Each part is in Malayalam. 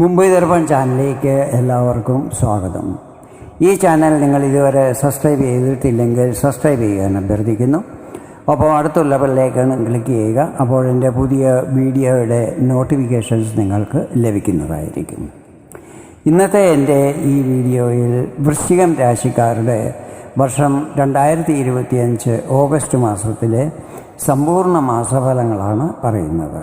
മുംബൈ ദർപ്പൺ ചാനലിലേക്ക് എല്ലാവർക്കും സ്വാഗതം. ഈ ചാനൽ നിങ്ങൾ ഇതുവരെ സബ്സ്ക്രൈബ് ചെയ്തിട്ടില്ലെങ്കിൽ സബ്സ്ക്രൈബ് ചെയ്യാൻ അഭ്യർത്ഥിക്കുന്നു. അപ്പോൾ അടുത്തുള്ള ബെല്ലേക്കാണ് ക്ലിക്ക് ചെയ്യുക. അപ്പോൾ എന്റെ പുതിയ വീഡിയോയുടെ നോട്ടിഫിക്കേഷൻസ് നിങ്ങൾക്ക് ലഭിക്കുന്നതായിരിക്കും. ഇന്നത്തെ എന്റെ ഈ വീഡിയോയിൽ വൃശ്ചികം രാശിക്കാരുടെ വർഷം രണ്ടായിരത്തി ഇരുപത്തിയഞ്ച് ഓഗസ്റ്റ് മാസത്തിലെ സമ്പൂർണ മാസഫലങ്ങളാണ് പറയുന്നത്.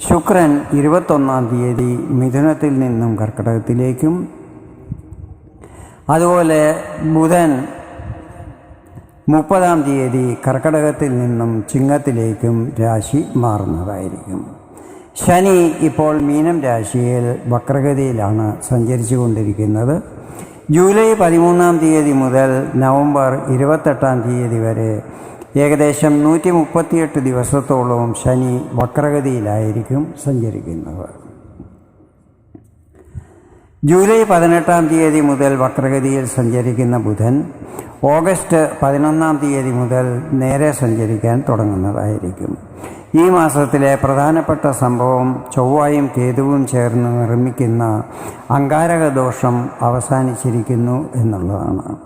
ശുക്രൻ ഇരുപത്തൊന്നാം തീയതി മിഥുനത്തിൽ നിന്നും കർക്കിടകത്തിലേക്കും അതുപോലെ ബുധൻ മുപ്പതാം തീയതി കർക്കിടകത്തിൽ നിന്നും ചിങ്ങത്തിലേക്കും രാശി മാറുന്നതായിരിക്കും. ശനി ഇപ്പോൾ മീനം രാശിയിൽ വക്രഗതിയിലാണ് സഞ്ചരിച്ചു കൊണ്ടിരിക്കുന്നത് ജൂലൈ പതിമൂന്നാം തീയതി മുതൽ നവംബർ ഇരുപത്തെട്ടാം തീയതി വരെ ഏകദേശം നൂറ്റി മുപ്പത്തിയെട്ട് ദിവസത്തോളവും ശനി വക്രഗതിയിലായിരിക്കും സഞ്ചരിക്കുന്നത്. ജൂലൈ പതിനെട്ടാം തീയതി മുതൽ വക്രഗതിയിൽ സഞ്ചരിക്കുന്ന ബുധൻ ഓഗസ്റ്റ് പതിനൊന്നാം തീയതി മുതൽ നേരെ സഞ്ചരിക്കാൻ തുടങ്ങുന്നതായിരിക്കും. ഈ മാസത്തിലെ പ്രധാനപ്പെട്ട സംഭവം ചൊവ്വായും കേതുവും ചേർന്ന് നിർമ്മിക്കുന്ന അങ്കാരക ദോഷം അവസാനിച്ചിരിക്കുന്നു എന്നുള്ളതാണ്.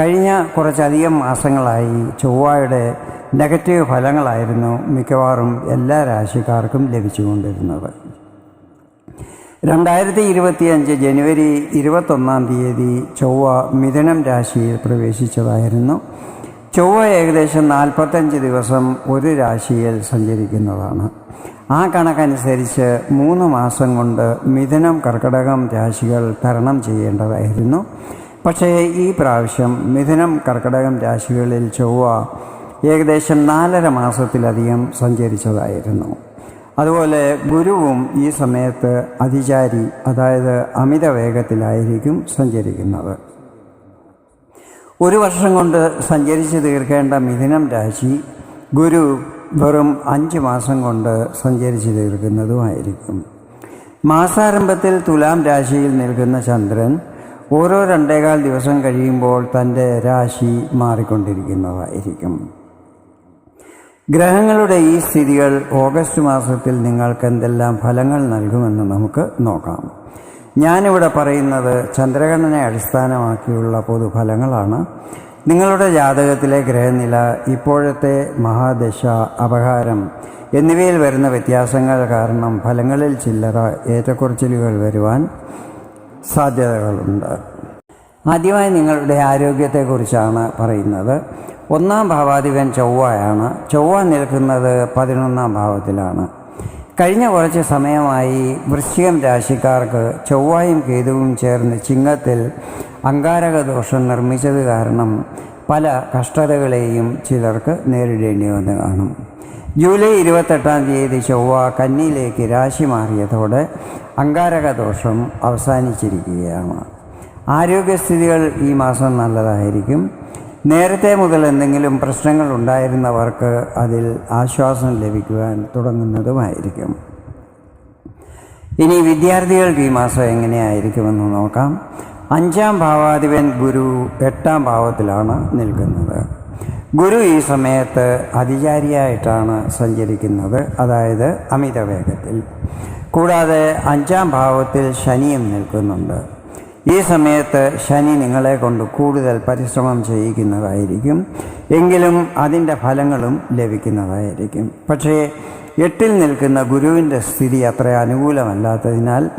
കഴിഞ്ഞ കുറച്ചധികം മാസങ്ങളായി ചൊവ്വയുടെ നെഗറ്റീവ് ഫലങ്ങളായിരുന്നു മിക്കവാറും എല്ലാ രാശിക്കാർക്കും ലഭിച്ചുകൊണ്ടിരുന്നത്. രണ്ടായിരത്തി ഇരുപത്തിയഞ്ച് ജനുവരി ഇരുപത്തൊന്നാം തീയതി ചൊവ്വ മിഥുനം രാശിയിൽ പ്രവേശിച്ചതായിരുന്നു. ചൊവ്വ ഏകദേശം നാൽപ്പത്തഞ്ച് ദിവസം ഒരു രാശിയിൽ സഞ്ചരിക്കുന്നതാണ്. ആ കണക്കനുസരിച്ച് മൂന്ന് മാസം കൊണ്ട് മിഥുനം കർക്കടകം രാശികൾ തരണം ചെയ്യേണ്ടതായിരുന്നു. പക്ഷേ ഈ പ്രാവശ്യം മിഥുനം കർക്കടകം രാശികളിൽ ചൊവ്വ ഏകദേശം നാലര മാസത്തിലധികം സഞ്ചരിച്ചതായിരുന്നു. അതുപോലെ ഗുരുവും ഈ സമയത്ത് അതിചാരി അതായത് അമിത വേഗത്തിലായിരിക്കും സഞ്ചരിക്കുന്നത്. ഒരു വർഷം കൊണ്ട് സഞ്ചരിച്ച് തീർക്കേണ്ട മിഥുനം രാശി ഗുരു വെറും അഞ്ച് മാസം കൊണ്ട് സഞ്ചരിച്ച് തീർക്കുന്നതുമായിരിക്കും. മാസാരംഭത്തിൽ തുലാം രാശിയിൽ നിൽക്കുന്ന ചന്ദ്രൻ ഓരോ രണ്ടേകാൽ ദിവസം കഴിയുമ്പോൾ തന്റെ രാശി മാറിക്കൊണ്ടിരിക്കുന്നതായിരിക്കും. ഗ്രഹങ്ങളുടെ ഈ സ്ഥിതികൾ ഓഗസ്റ്റ് മാസത്തിൽ നിങ്ങൾക്ക് എന്തെല്ലാം ഫലങ്ങൾ നൽകുമെന്ന് നമുക്ക് നോക്കാം. ഞാനിവിടെ പറയുന്നത് ചന്ദ്രഗണനെ അടിസ്ഥാനമാക്കിയുള്ള പൊതുഫലങ്ങളാണ്. നിങ്ങളുടെ ജാതകത്തിലെ ഗ്രഹനില ഇപ്പോഴത്തെ മഹാദശ അപഹാരം എന്നിവയിൽ വരുന്ന വ്യത്യാസങ്ങൾ കാരണം ഫലങ്ങളിൽ ചില്ലറ ഏറ്റക്കുറച്ചിലുകൾ വരുവാൻ സാധ്യതകളുണ്ട്. ആദ്യമായി നിങ്ങളുടെ ആരോഗ്യത്തെക്കുറിച്ചാണ് പറയുന്നത്. ഒന്നാം ഭാവാധിപൻ ചൊവ്വയാണ്. ചൊവ്വ നിൽക്കുന്നത് പതിനൊന്നാം ഭാവത്തിലാണ്. കഴിഞ്ഞ കുറച്ച് സമയമായി വൃശ്ചികം രാശിക്കാർക്ക് ചൊവ്വായും കേതുവും ചേർന്ന് ചിങ്ങത്തിൽ അങ്കാരക ദോഷം നിർമ്മിച്ചത് കാരണം പല കഷ്ടതകളെയും ചിലർക്ക് നേരിടേണ്ടി വന്ന് കാണും ജൂലൈ ഇരുപത്തെട്ടാം തീയതി ചൊവ്വ കന്നിയിലേക്ക് രാശി മാറിയതോടെ അങ്കാരക ദോഷം അവസാനിച്ചിരിക്കുകയാണ്. ആരോഗ്യസ്ഥിതികൾ ഈ മാസം നല്ലതായിരിക്കും. നേരത്തെ മുതൽ എന്തെങ്കിലും പ്രശ്നങ്ങൾ ഉണ്ടായിരുന്നവർക്ക് അതിൽ ആശ്വാസം ലഭിക്കുവാൻ തുടങ്ങുന്നതുമായിരിക്കും. ഇനി വിദ്യാർത്ഥികൾക്ക് ഈ മാസം എങ്ങനെയായിരിക്കുമെന്ന് നോക്കാം. അഞ്ചാം ഭാവാധിപൻ ഗുരു എട്ടാം ഭാവത്തിലാണ് നിൽക്കുന്നത്. ഗുരു ഈ സമയത്ത് അതിചാരിയായിട്ടാണ് സഞ്ചരിക്കുന്നത് അതായത് അമിത വേഗത്തിൽ കൂടാതെ അഞ്ചാം ഭാവത്തിൽ ശനിയും നിൽക്കുന്നുണ്ട്. ഈ സമയത്ത് ശനി നിങ്ങളെ കൊണ്ട് കൂടുതൽ പരിശ്രമം ചെയ്യിക്കുന്നതായിരിക്കും. എങ്കിലും അതിന്റെ ഫലങ്ങളും ലഭിക്കുന്നതായിരിക്കും. പക്ഷേ എട്ടിൽ നിൽക്കുന്ന ഗുരുവിന്റെ സ്ഥിതി അത്ര അനുകൂലമല്ലാത്തതിനാൽ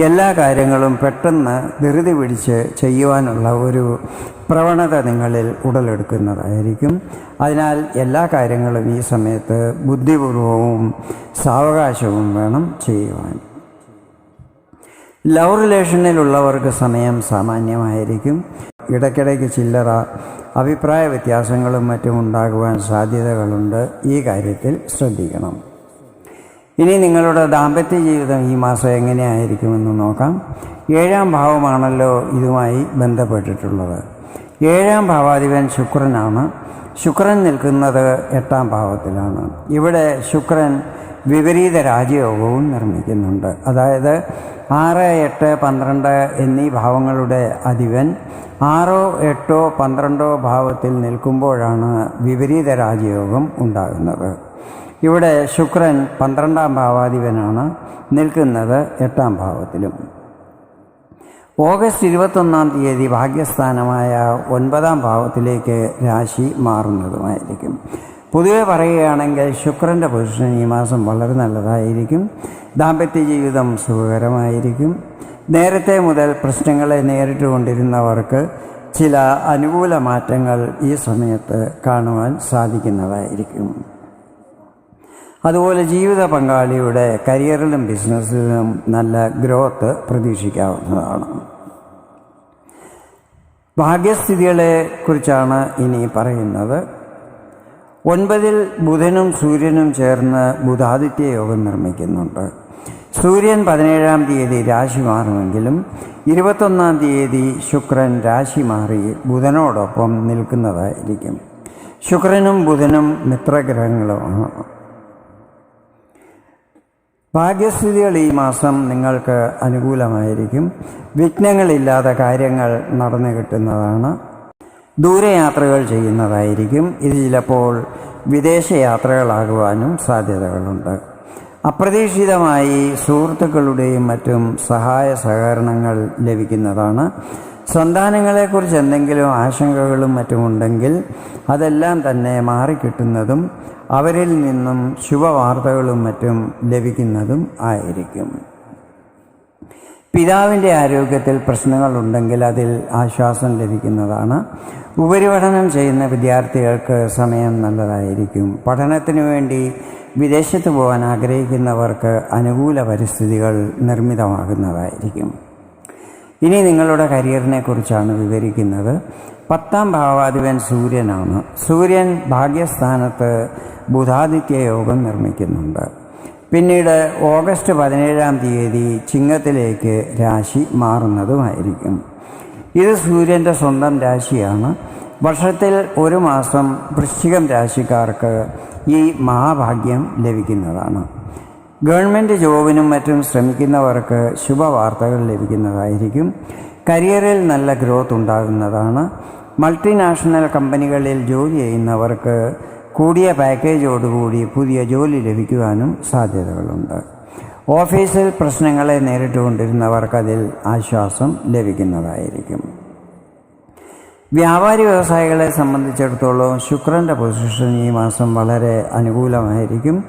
എല്ലാ കാര്യങ്ങളും പെട്ടെന്ന് ധൃതി പിടിച്ച് ചെയ്യുവാനുള്ള ഒരു പ്രവണത നിങ്ങളിൽ ഉടലെടുക്കുന്നതായിരിക്കും. അതിനാൽ എല്ലാ കാര്യങ്ങളും ഈ സമയത്ത് ബുദ്ധിപൂർവവും സാവകാശവും വേണം ചെയ്യുവാൻ. ലവ് റിലേഷനിലുള്ളവർക്ക് സമയം സാമാന്യമായിരിക്കും. ഇടയ്ക്കിടയ്ക്ക് ചില്ലറ അഭിപ്രായ വ്യത്യാസങ്ങളും മറ്റും ഉണ്ടാകുവാൻ സാധ്യതകളുണ്ട്. ഈ കാര്യത്തിൽ ശ്രദ്ധിക്കണം. ഇനി നിങ്ങളുടെ ദാമ്പത്യ ജീവിതം ഈ മാസം എങ്ങനെയായിരിക്കുമെന്ന് നോക്കാം. ഏഴാം ഭാവമാണല്ലോ ഇതുമായി ബന്ധപ്പെട്ടിട്ടുള്ളത്. ഏഴാം ഭാവാധിപൻ ശുക്രനാണ്. ശുക്രൻ നിൽക്കുന്നത് എട്ടാം ഭാവത്തിലാണ്. ഇവിടെ ശുക്രൻ വിപരീത രാജയോഗവും നിർമ്മിക്കുന്നുണ്ട്. അതായത് ആറ് എട്ട് പന്ത്രണ്ട് എന്നീ ഭാവങ്ങളുടെ അധിപൻ ആറോ എട്ടോ പന്ത്രണ്ടോ ഭാവത്തിൽ നിൽക്കുമ്പോഴാണ് വിപരീത രാജയോഗം ഉണ്ടാകുന്നത്. ഇവിടെ ശുക്രൻ പന്ത്രണ്ടാം ഭാവാധിപനാണ് നിൽക്കുന്നത് എട്ടാം ഭാവത്തിലും. ഓഗസ്റ്റ് ഇരുപത്തൊന്നാം തീയതി ഭാഗ്യസ്ഥാനമായ ഒൻപതാം ഭാവത്തിലേക്ക് രാശി മാറുന്നതുമായിരിക്കും. പൊതുവെ പറയുകയാണെങ്കിൽ ശുക്രന്റെ പൊസിഷൻ ഈ മാസം വളരെ നല്ലതായിരിക്കും. ദാമ്പത്യ ജീവിതം സുഖകരമായിരിക്കും. നേരത്തെ മുതൽ പ്രശ്നങ്ങളെ നേരിട്ടുകൊണ്ടിരുന്നവർക്ക് ചില അനുകൂല മാറ്റങ്ങൾ ഈ സമയത്ത് കാണുവാൻ സാധിക്കുന്നതായിരിക്കും. അതുപോലെ ജീവിത പങ്കാളിയുടെ കരിയറിലും ബിസിനസ്സിലും നല്ല ഗ്രോത്ത് പ്രതീക്ഷിക്കാവുന്നതാണ്. ഭാഗ്യസ്ഥിതികളെ കുറിച്ചാണ് ഇനി പറയുന്നത്. ഒൻപതിൽ ബുധനും സൂര്യനും ചേർന്ന് ബുധാദിത്യ യോഗം നിർമ്മിക്കുന്നുണ്ട്. സൂര്യൻ പതിനേഴാം തീയതി രാശി മാറുമെങ്കിലും ഇരുപത്തൊന്നാം തീയതി ശുക്രൻ രാശി മാറി ബുധനോടൊപ്പം നിൽക്കുന്നതായിരിക്കും. ശുക്രനും ബുധനും മിത്രഗ്രഹങ്ങളുമാണ് ഭാഗ്യസ്ഥിതികൾ ഈ മാസം നിങ്ങൾക്ക് അനുകൂലമായിരിക്കും. വിഘ്നങ്ങളില്ലാതെ കാര്യങ്ങൾ നടന്നു കിട്ടുന്നതാണ്. ദൂരയാത്രകൾ ചെയ്യുന്നതായിരിക്കും. ഇത് ചിലപ്പോൾ വിദേശയാത്രകളാകുവാനും സാധ്യതകളുണ്ട്. അപ്രതീക്ഷിതമായി സുഹൃത്തുക്കളുടെയും മറ്റും സഹായ സഹകരണങ്ങൾ ലഭിക്കുന്നതാണ്. സന്താനങ്ങളെക്കുറിച്ച് എന്തെങ്കിലും ആശങ്കകളും മറ്റുമുണ്ടെങ്കിൽ അതെല്ലാം തന്നെ മാറിക്കിട്ടുന്നതും അവരിൽ നിന്നും ശുഭവാർത്തകളും മറ്റും ലഭിക്കുന്നതും ആയിരിക്കും. പിതാവിന്റെ ആരോഗ്യത്തിൽ പ്രശ്നങ്ങളുണ്ടെങ്കിൽ അതിൽ ആശ്വാസം ലഭിക്കുന്നതാണ്. ഉപരിപഠനം ചെയ്യുന്ന വിദ്യാർത്ഥികൾക്ക് സമയം നല്ലതായിരിക്കും. പഠനത്തിനു വേണ്ടി വിദേശത്ത് പോകാൻ ആഗ്രഹിക്കുന്നവർക്ക് അനുകൂല പരിസ്ഥിതികൾ നിർമ്മിതമാകുന്നതായിരിക്കും. ഇനി നിങ്ങളുടെ കരിയറിനെ കുറിച്ചാണ് വിവരിക്കുന്നത്. പത്താം ഭാവാധിപൻ സൂര്യനാണ്. സൂര്യൻ ഭാഗ്യസ്ഥാനത്ത് ബുധാദിത്യ യോഗം നിർമ്മിക്കുന്നുണ്ട്. പിന്നീട് ഓഗസ്റ്റ് പതിനേഴാം തീയതി ചിങ്ങത്തിലേക്ക് രാശി മാറുന്നതുമായിരിക്കും. ഇത് സൂര്യന്റെ സ്വന്തം രാശിയാണ്. വർഷത്തിൽ ഒരു മാസം വൃശ്ചികം രാശിക്കാർക്ക് ഈ മഹാഭാഗ്യം ലഭിക്കുന്നതാണ്. ഗവൺമെന്റ് ജോബിനും മറ്റും ശ്രമിക്കുന്നവർക്ക് ശുഭവാർത്തകൾ ലഭിക്കുന്നതായിരിക്കും. കരിയറിൽ നല്ല ഗ്രോത്ത് ഉണ്ടാകുന്നതാണ്. മൾട്ടിനാഷണൽ കമ്പനികളിൽ ജോലി ചെയ്യുന്നവർക്ക് കൂടിയ പാക്കേജോടുകൂടി പുതിയ ജോലി ലഭിക്കുവാനും സാധ്യതകളുണ്ട്. ഓഫീസിൽ പ്രശ്നങ്ങളെ നേരിട്ടുകൊണ്ടിരുന്നവർക്കതിൽ ആശ്വാസം ലഭിക്കുന്നതായിരിക്കും. വ്യാപാരി വ്യവസായികളെ സംബന്ധിച്ചിടത്തോളം ശുക്രന്റെ പൊസിഷൻ ഈ മാസം വളരെ അനുകൂലമായിരിക്കും.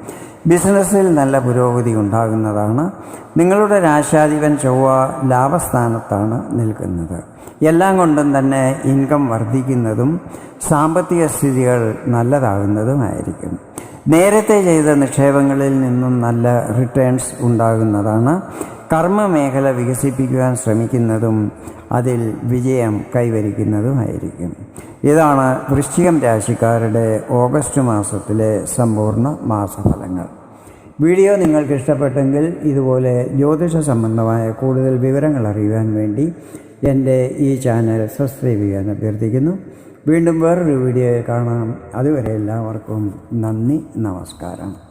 ബിസിനസ്സിൽ നല്ല പുരോഗതി ഉണ്ടാകുന്നതാണ്. നിങ്ങളുടെ രാശാധിപൻ ചൊവ്വ ലാഭസ്ഥാനത്താണ് നിൽക്കുന്നത്. എല്ലാം കൊണ്ടും തന്നെ ഇൻകം വർദ്ധിക്കുന്നതും സാമ്പത്തിക സ്ഥിതികൾ നല്ലതാകുന്നതുമായിരിക്കും. നേരത്തെ ചെയ്ത നിക്ഷേപങ്ങളിൽ നിന്നും നല്ല റിട്ടേൺസ് ഉണ്ടാകുന്നതാണ്. കർമ്മ മേഖല വികസിപ്പിക്കുവാൻ ശ്രമിക്കുന്നതും അതിൽ വിജയം കൈവരിക്കുന്നതുമായിരിക്കും. ഇതാണ് വൃശ്ചികം രാശിക്കാരുടെ ഓഗസ്റ്റ് മാസത്തിലെ സമ്പൂർണ മാസഫലങ്ങൾ. വീഡിയോ നിങ്ങൾക്ക് ഇഷ്ടപ്പെട്ടെങ്കിൽ ഇതുപോലെ ജ്യോതിഷ സംബന്ധമായ കൂടുതൽ വിവരങ്ങൾ അറിയുവാൻ വേണ്ടി എന്റെ ഈ ചാനൽ സബ്സ്ക്രൈബ് ചെയ്യാൻ അഭ്യർത്ഥിക്കുന്നു. വീണ്ടും വേറൊരു വീഡിയോ കാണാം. അതുവരെ എല്ലാവർക്കും നന്ദി നമസ്കാരം.